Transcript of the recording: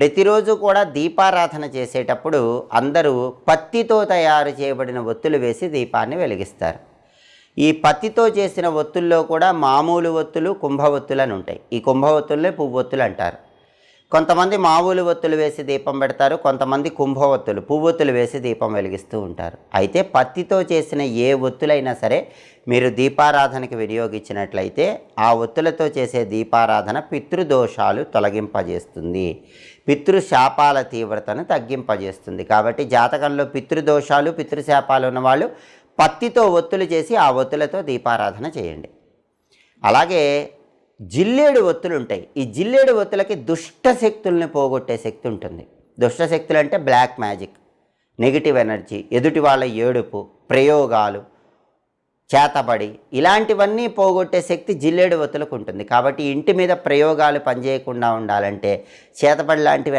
ప్రతిరోజు కూడా దీపారాధన చేసేటప్పుడు అందరూ పత్తితో తయారు చేయబడిన ఒత్తులు వేసి దీపాన్ని వెలిగిస్తారు. ఈ పత్తితో చేసిన ఒత్తుల్లో కూడా మామూలు ఒత్తులు కుంభ ఒత్తులు అని ఉంటాయి. ఈ కుంభ ఒత్తులనే పువ్వొత్తులు అంటారు. కొంతమంది మామూలు ఒత్తులు వేసి దీపం పెడతారు కొంతమంది కుంభ ఒత్తులు పువ్వొత్తులు వేసి దీపం వెలిగిస్తూ ఉంటారు. అయితే పత్తితో చేసిన ఏ ఒత్తులైనా సరే మీరు దీపారాధనకి వినియోగించినట్లయితే ఆ ఒత్తులతో చేసే దీపారాధన పితృదోషాలు తొలగింపజేస్తుంది. పితృశాపాల తీవ్రతను తగ్గింపజేస్తుంది. కాబట్టి జాతకంలో పితృదోషాలు పితృశాపాలు ఉన్నవాళ్ళు పత్తితో ఒత్తులు చేసి ఆ ఒత్తులతో దీపారాధన చేయండి. అలాగే జిల్లేడు ఒత్తులు ఉంటాయి. ఈ జిల్లేడు ఒత్తులకి దుష్ట శక్తుల్ని పోగొట్టే శక్తి ఉంటుంది. దుష్ట శక్తులు అంటే బ్లాక్ మ్యాజిక్ నెగిటివ్ ఎనర్జీ ఎదుటి వాళ్ళ ఏడుపు ప్రయోగాలు చేతబడి ఇలాంటివన్నీ పోగొట్టే శక్తి జిల్లేడు ఒత్తులకు ఉంటుంది. కాబట్టి ఇంటి మీద ప్రయోగాలు పనిచేయకుండా ఉండాలంటే చేతబడి లాంటివి